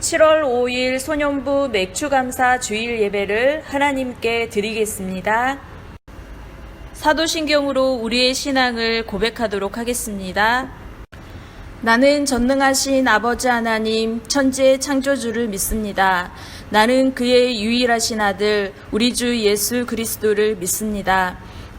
7월 5일 소년부 맥주감사 주일 예배를 하나님께 드리겠습니다. 사도신경으로 우리의 신앙을 고백하도록 하겠습니다. 나는 전능하신 아버지 하나님, 천지의 창조주를 믿습니다. 나는 그의 유일하신 아들, 우리 주 예수 그리스도를 믿습니다.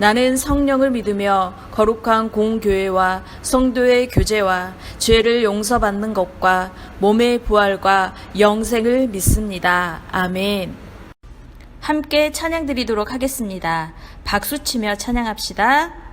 나는 성령을 믿으며 거룩한 공교회와 성도의 교제와 죄를 용서받는 것과 몸의 부활과 영생을 믿습니다. 아멘. 함께 찬양 드리도록 하겠습니다. 박수 치며 찬양합시다.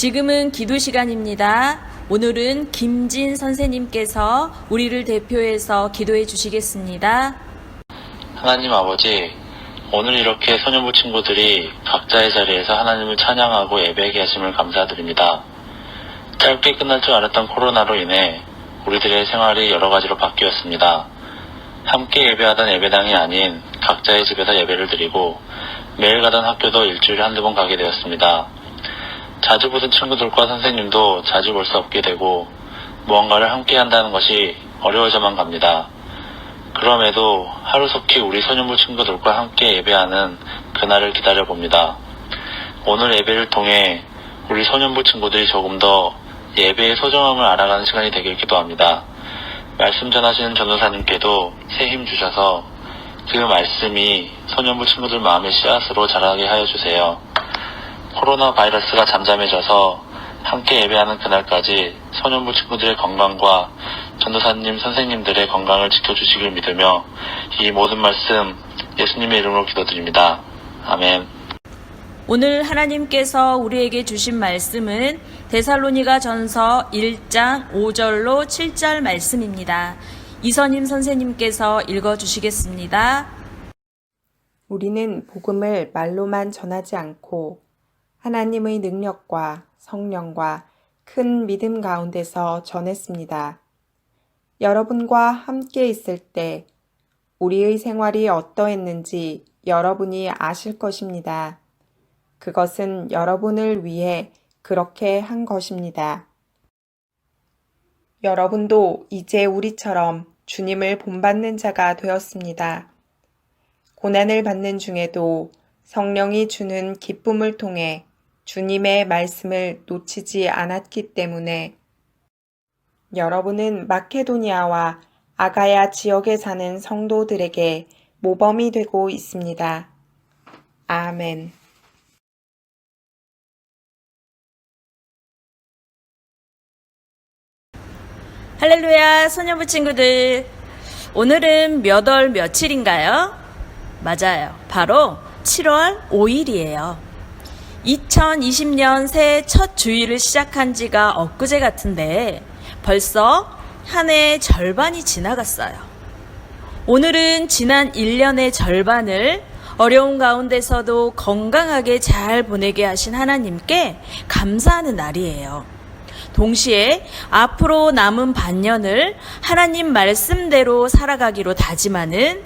지금은 기도 시간입니다. 오늘은 김진 선생님께서 우리를 대표해서 기도해 주시겠습니다. 하나님 아버지, 오늘 이렇게 소년부 친구들이 각자의 자리에서 하나님을 찬양하고 예배하게 하심을 감사드립니다. 짧게 끝날 줄 알았던 코로나로 인해 우리들의 생활이 여러 가지로 바뀌었습니다. 함께 예배하던 예배당이 아닌 각자의 집에서 예배를 드리고 매일 가던 학교도 일주일에 한두 번 가게 되었습니다. 자주 보던 친구들과 선생님도 자주 볼 수 없게 되고 무언가를 함께 한다는 것이 어려워져만 갑니다. 그럼에도 하루속히 우리 소년부 친구들과 함께 예배하는 그날을 기다려 봅니다. 오늘 예배를 통해 우리 소년부 친구들이 조금 더 예배의 소중함을 알아가는 시간이 되길 기도합니다. 말씀 전하시는 전도사님께도 새 힘 주셔서 그 말씀이 소년부 친구들 마음의 씨앗으로 자라게 하여 주세요. 코로나 바이러스가 잠잠해져서 함께 예배하는 그날까지 소년부 친구들의 건강과 전도사님 선생님들의 건강을 지켜주시길 믿으며 이 모든 말씀 예수님의 이름으로 기도드립니다. 아멘. 오늘 하나님께서 우리에게 주신 말씀은 데살로니가 전서 1장 5절로 7절 말씀입니다. 이선임 선생님께서 읽어 주시겠습니다. 우리는 복음을 말로만 전하지 않고 하나님의 능력과 성령과 큰 믿음 가운데서 전했습니다. 여러분과 함께 있을 때 우리의 생활이 어떠했는지 여러분이 아실 것입니다. 그것은 여러분을 위해 그렇게 한 것입니다. 여러분도 이제 우리처럼 주님을 본받는 자가 되었습니다. 고난을 받는 중에도 성령이 주는 기쁨을 통해 주님의 말씀을 놓치지 않았기 때문에 여러분은 마케도니아와 아가야 지역에 사는 성도들에게 모범이 되고 있습니다. 아멘. 할렐루야, 소녀부 친구들. 오늘은 몇 월 며칠인가요? 맞아요. 바로 7월 5일이에요. 2020년 새해 첫 주일을 시작한 지가 엊그제 같은데 벌써 한 해의 절반이 지나갔어요. 오늘은 지난 1년의 절반을 어려운 가운데서도 건강하게 잘 보내게 하신 하나님께 감사하는 날이에요. 동시에 앞으로 남은 반년을 하나님 말씀대로 살아가기로 다짐하는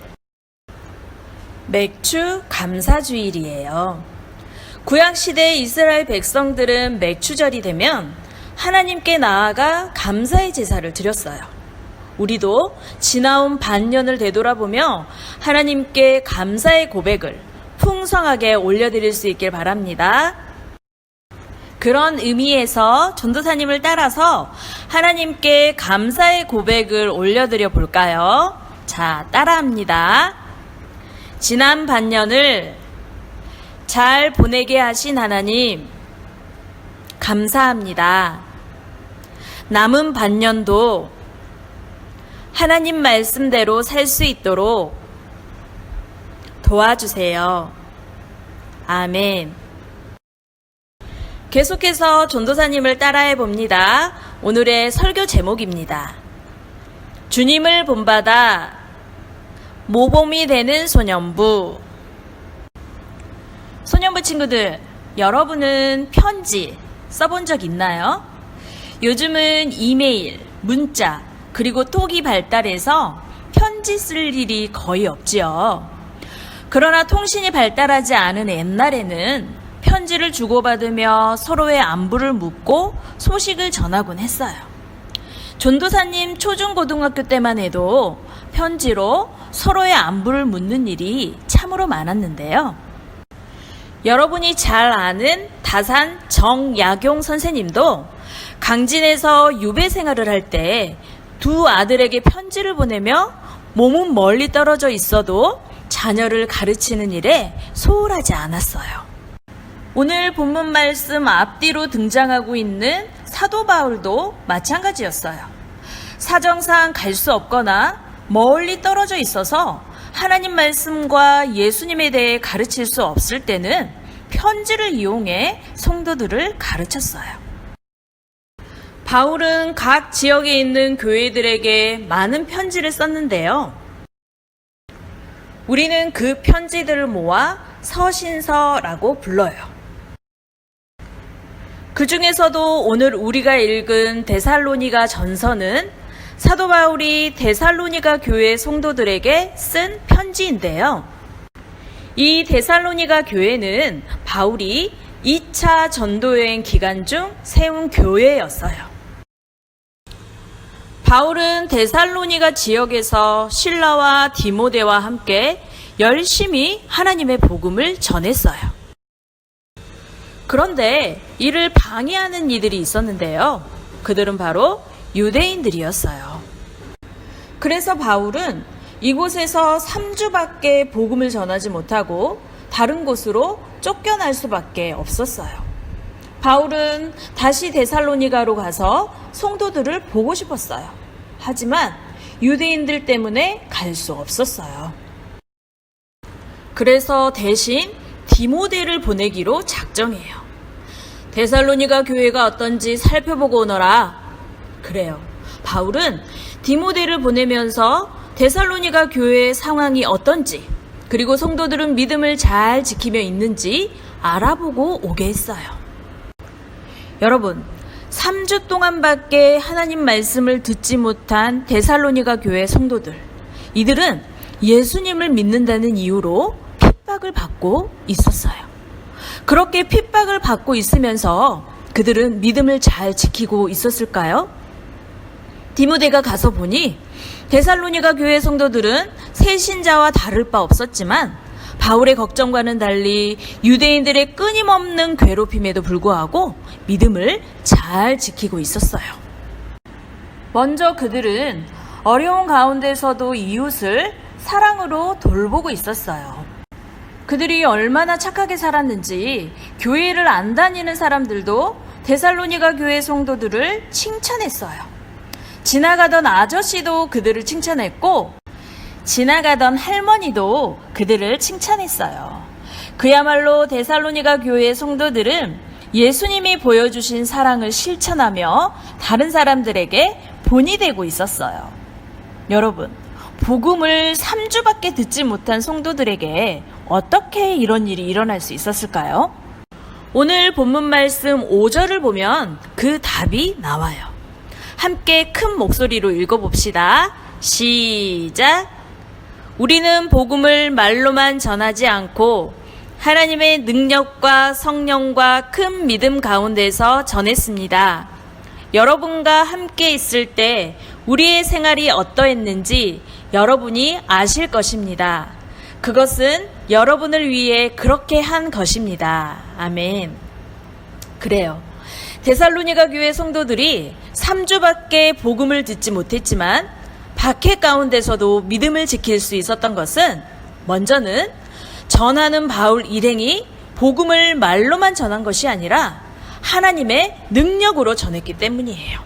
맥주 감사주일이에요. 구약시대 이스라엘 백성들은 맥주절이 되면 하나님께 나아가 감사의 제사를 드렸어요. 우리도 지나온 반년을 되돌아보며 하나님께 감사의 고백을 풍성하게 올려드릴 수 있길 바랍니다. 그런 의미에서 전도사님을 따라서 하나님께 감사의 고백을 올려드려 볼까요? 자, 따라합니다. 지난 반년을 잘 보내게 하신 하나님, 감사합니다. 남은 반년도 하나님 말씀대로 살 수 있도록 도와주세요. 아멘. 계속해서 전도사님을 따라해 봅니다. 오늘의 설교 제목입니다. 주님을 본받아 모범이 되는 소년부. 소년부 친구들, 여러분은 편지 써본 적 있나요? 요즘은 이메일, 문자, 그리고 톡이 발달해서 편지 쓸 일이 거의 없지요. 그러나 통신이 발달하지 않은 옛날에는 편지를 주고받으며 서로의 안부를 묻고 소식을 전하곤 했어요. 전도사님 초중고등학교 때만 해도 편지로 서로의 안부를 묻는 일이 참으로 많았는데요. 여러분이 잘 아는 다산 정약용 선생님도 강진에서 유배 생활을 할 때 두 아들에게 편지를 보내며 몸은 멀리 떨어져 있어도 자녀를 가르치는 일에 소홀하지 않았어요. 오늘 본문 말씀 앞뒤로 등장하고 있는 사도 바울도 마찬가지였어요. 사정상 갈 수 없거나 멀리 떨어져 있어서 하나님 말씀과 예수님에 대해 가르칠 수 없을 때는 편지를 이용해 성도들을 가르쳤어요. 바울은 각 지역에 있는 교회들에게 많은 편지를 썼는데요. 우리는 그 편지들을 모아 서신서라고 불러요. 그 중에서도 오늘 우리가 읽은 데살로니가 전서는 사도 바울이 데살로니가 교회 성도들에게 쓴 편지인데요. 이 데살로니가 교회는 바울이 2차 전도여행 기간 중 세운 교회였어요. 바울은 데살로니가 지역에서 신라와 디모데와 함께 열심히 하나님의 복음을 전했어요. 그런데 이를 방해하는 이들이 있었는데요. 그들은 바로 유대인들이었어요. 그래서 바울은 이곳에서 3주밖에 복음을 전하지 못하고 다른 곳으로 쫓겨날 수밖에 없었어요. 바울은 다시 데살로니가로 가서 성도들을 보고 싶었어요. 하지만 유대인들 때문에 갈 수 없었어요. 그래서 대신 디모데를 보내기로 작정해요. 데살로니가 교회가 어떤지 살펴보고 오너라. 그래요. 바울은 디모데를 보내면서 데살로니가 교회의 상황이 어떤지, 그리고 성도들은 믿음을 잘 지키며 있는지 알아보고 오게 했어요. 여러분, 3주 동안밖에 하나님 말씀을 듣지 못한 데살로니가 교회 성도들. 이들은 예수님을 믿는다는 이유로 핍박을 받고 있었어요. 그렇게 핍박을 받고 있으면서 그들은 믿음을 잘 지키고 있었을까요? 디모데가 가서 보니 데살로니가 교회 성도들은 새 신자와 다를 바 없었지만 바울의 걱정과는 달리 유대인들의 끊임없는 괴롭힘에도 불구하고 믿음을 잘 지키고 있었어요. 먼저 그들은 어려운 가운데서도 이웃을 사랑으로 돌보고 있었어요. 그들이 얼마나 착하게 살았는지 교회를 안 다니는 사람들도 데살로니가 교회 성도들을 칭찬했어요. 지나가던 아저씨도 그들을 칭찬했고 지나가던 할머니도 그들을 칭찬했어요. 그야말로 데살로니가 교회의 성도들은 예수님이 보여주신 사랑을 실천하며 다른 사람들에게 본이 되고 있었어요. 여러분, 복음을 3주밖에 듣지 못한 성도들에게 어떻게 이런 일이 일어날 수 있었을까요? 오늘 본문 말씀 5절을 보면 그 답이 나와요. 함께 큰 목소리로 읽어봅시다. 시작. 우리는 복음을 말로만 전하지 않고 하나님의 능력과 성령과 큰 믿음 가운데서 전했습니다. 여러분과 함께 있을 때 우리의 생활이 어떠했는지 여러분이 아실 것입니다. 그것은 여러분을 위해 그렇게 한 것입니다. 아멘. 그래요. 데살로니가 교회 성도들이 3주밖에 복음을 듣지 못했지만 박해 가운데서도 믿음을 지킬 수 있었던 것은 먼저는 전하는 바울 일행이 복음을 말로만 전한 것이 아니라 하나님의 능력으로 전했기 때문이에요.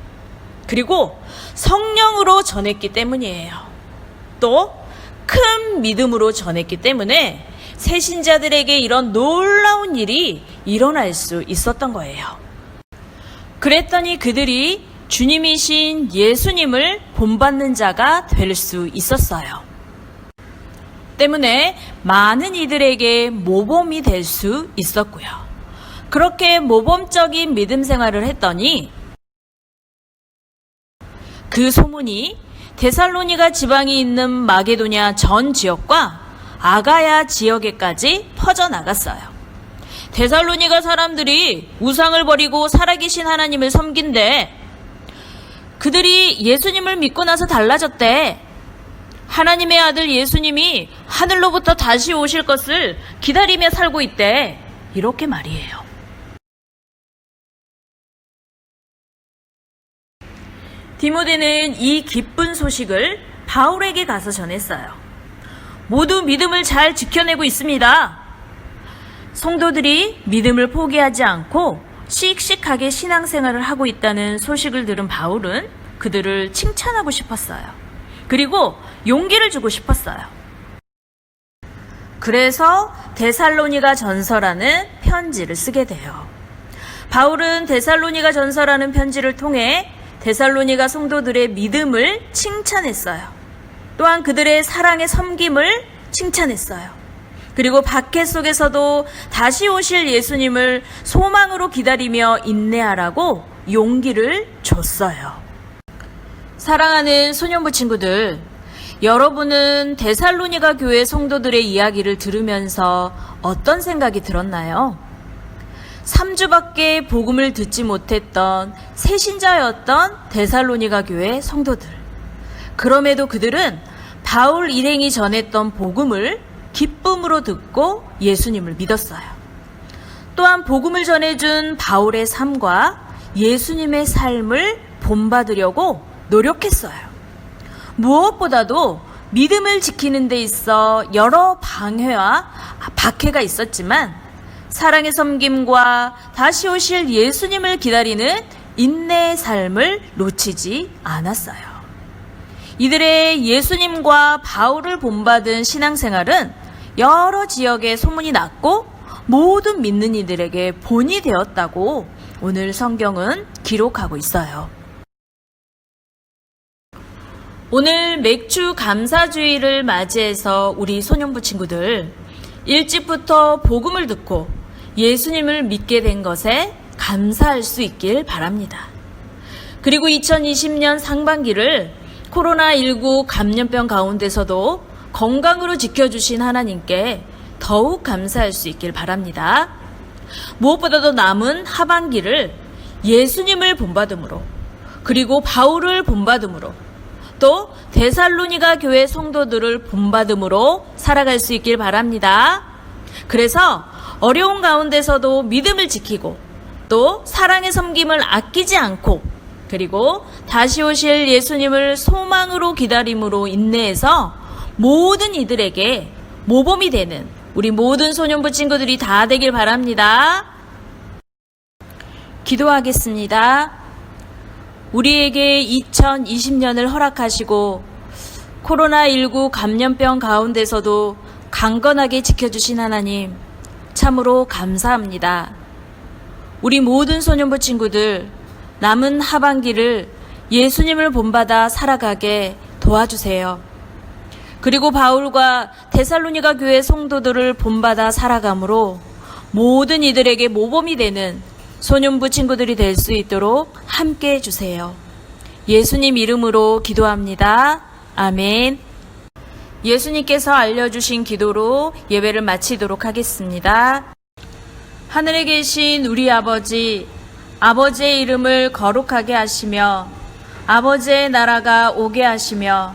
그리고 성령으로 전했기 때문이에요. 또 큰 믿음으로 전했기 때문에 새신자들에게 이런 놀라운 일이 일어날 수 있었던 거예요. 그랬더니 그들이 주님이신 예수님을 본받는 자가 될 수 있었어요. 때문에 많은 이들에게 모범이 될 수 있었고요. 그렇게 모범적인 믿음 생활을 했더니 그 소문이 데살로니가 지방이 있는 마게도냐 전 지역과 아가야 지역에까지 퍼져나갔어요. 데살로니가 사람들이 우상을 버리고 살아계신 하나님을 섬긴데 그들이 예수님을 믿고 나서 달라졌대. 하나님의 아들 예수님이 하늘로부터 다시 오실 것을 기다리며 살고 있대. 이렇게 말이에요. 디모데는 이 기쁜 소식을 바울에게 가서 전했어요. 모두 믿음을 잘 지켜내고 있습니다. 성도들이 믿음을 포기하지 않고 씩씩하게 신앙생활을 하고 있다는 소식을 들은 바울은 그들을 칭찬하고 싶었어요. 그리고 용기를 주고 싶었어요. 그래서 데살로니가 전서라는 편지를 쓰게 돼요. 바울은 데살로니가 전서라는 편지를 통해 데살로니가 성도들의 믿음을 칭찬했어요. 또한 그들의 사랑의 섬김을 칭찬했어요. 그리고 박해 속에서도 다시 오실 예수님을 소망으로 기다리며 인내하라고 용기를 줬어요. 사랑하는 소년부 친구들, 여러분은 데살로니가 교회 성도들의 이야기를 들으면서 어떤 생각이 들었나요? 3주밖에 복음을 듣지 못했던 새신자였던 데살로니가 교회 성도들. 그럼에도 그들은 바울 일행이 전했던 복음을 기쁨으로 듣고 예수님을 믿었어요. 또한 복음을 전해준 바울의 삶과 예수님의 삶을 본받으려고 노력했어요. 무엇보다도 믿음을 지키는 데 있어 여러 방해와 박해가 있었지만 사랑의 섬김과 다시 오실 예수님을 기다리는 인내의 삶을 놓치지 않았어요. 이들의 예수님과 바울을 본받은 신앙생활은 여러 지역에 소문이 났고 모든 믿는 이들에게 본이 되었다고 오늘 성경은 기록하고 있어요. 오늘 맥주 감사주의를 맞이해서 우리 소년부 친구들 일찍부터 복음을 듣고 예수님을 믿게 된 것에 감사할 수 있길 바랍니다. 그리고 2020년 상반기를 코로나19 감염병 가운데서도 건강으로 지켜주신 하나님께 더욱 감사할 수 있길 바랍니다. 무엇보다도 남은 하반기를 예수님을 본받음으로 그리고 바울을 본받음으로 또 데살로니가 교회 성도들을 본받음으로 살아갈 수 있길 바랍니다. 그래서 어려운 가운데서도 믿음을 지키고 또 사랑의 섬김을 아끼지 않고 그리고 다시 오실 예수님을 소망으로 기다림으로 인내해서 모든 이들에게 모범이 되는 우리 모든 소년부 친구들이 다 되길 바랍니다. 기도하겠습니다. 우리에게 2020년을 허락하시고 코로나19 감염병 가운데서도 강건하게 지켜주신 하나님, 참으로 감사합니다. 우리 모든 소년부 친구들, 남은 하반기를 예수님을 본받아 살아가게 도와주세요. 그리고 바울과 데살로니가 교회 성도들을 본받아 살아감으로 모든 이들에게 모범이 되는 소년부 친구들이 될 수 있도록 함께 해주세요. 예수님 이름으로 기도합니다. 아멘. 예수님께서 알려주신 기도로 예배를 마치도록 하겠습니다. 하늘에 계신 우리 아버지, 아버지의 이름을 거룩하게 하시며, 아버지의 나라가 오게 하시며,